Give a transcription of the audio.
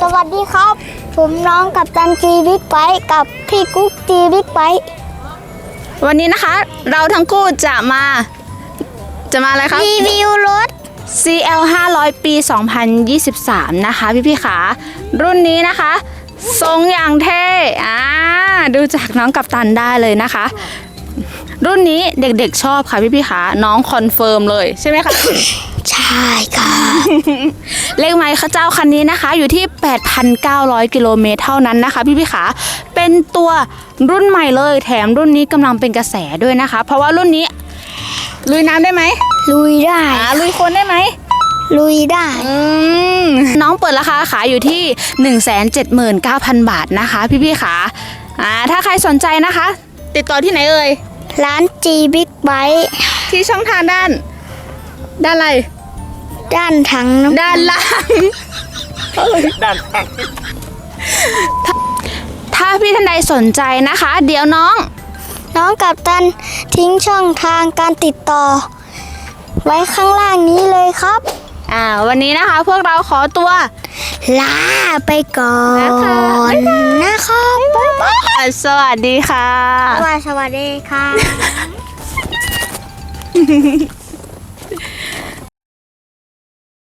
สวัสดีครับ ผมน้องกับตันจีบิ๊กไบค์กับพี่กุ๊กจีบิ๊กไบค์วันนี้นะคะ เราทั้งคู่จะมา จะมาอะไรครับ รีวิวรถ CL 500 ปี 2023 นะคะ พี่พี่ๆขารุ่นนี้นะคะ ทรงอย่างเท่อ่าดูจากน้องกัปตันได้เลยนะคะ รุ่นนี้เด็กๆชอบค่ะพี่พี่ๆขาน้องคอนเฟิร์มเลยใช่ไหมคะ ใช่ค่ะ เลขไมค์ข้าเจ้าคันนี้นะคะ อยู่ที่ 8,900 กิโลเมตรเท่านั้นนะคะ พี่พี่ๆขาเป็นตัวรุ่นใหม่เลยแถมรุ่นนี้กำลังเป็นกระแสด้วยนะคะ เพราะว่ารุ่นนี้ ลุยน้ำได้ไหมลุยได้อ่าลุยโคนได้ไหมลุยได้อืมน้องเปิดราคาขายอยู่ที่ 179,000 บาทนะคะ พี่ๆขาอ่าถ้าใครสนใจนะคะ ติดต่อที่ไหนเอ่ยร้านจีบิ๊กไบค์ที่ช่องทางด้าน ด้านอะไร ด้านถังน้ำด้านล่าง ด้านถ้าพี่ท่านใดสนใจนะคะ เดี๋ยวน้อง น้องกับตันทิ้งช่องทางการติดต่อ ไว้ข้างล่างนี้เลยครับอ่า วันนี้นะคะ พวกเราขอตัว ลาไปก่อนนะคะบ๊ายบายนะครับบ๊ายบายสวัสดีค่ะ สวัสดีค่ะ